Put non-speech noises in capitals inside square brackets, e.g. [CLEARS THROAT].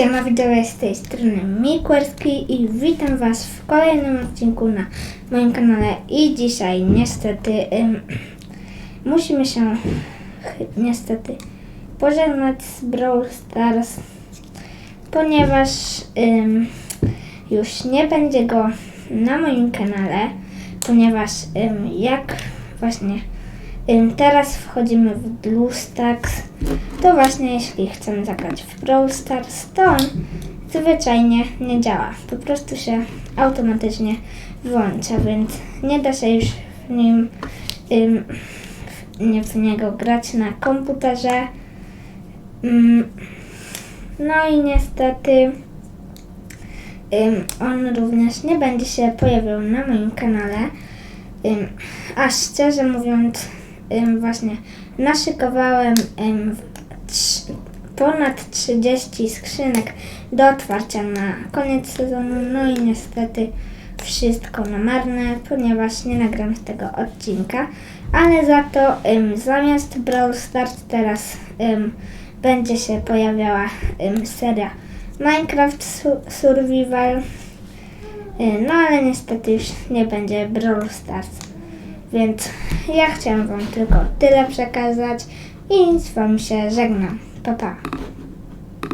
Siema widzowie, z tej strony Mikwerski i witam Was w kolejnym odcinku na moim kanale. I dzisiaj niestety ym, [CLEARS THROAT] musimy się niestety pożegnać z Brawl Stars, ponieważ ym, już nie będzie go na moim kanale, ponieważ ym, jak właśnie teraz wchodzimy w BlueStacks, to właśnie jeśli chcemy zagrać w Brawl Stars, to on zwyczajnie nie działa. Po prostu się automatycznie wyłącza, więc nie da się już w nim ym, nie w niego grać na komputerze. No i niestety on również nie będzie się pojawiał na moim kanale. A szczerze mówiąc, właśnie naszykowałem ponad 30 skrzynek do otwarcia na koniec sezonu. No i niestety wszystko na marne, ponieważ nie nagram z tego odcinka. Ale za to zamiast Brawl Stars teraz będzie się pojawiała seria Minecraft Su- Survival. Y, No ale niestety już nie będzie Brawl Stars. Więc ja chciałam Wam tylko tyle przekazać i z Wami się żegnam. Pa, pa.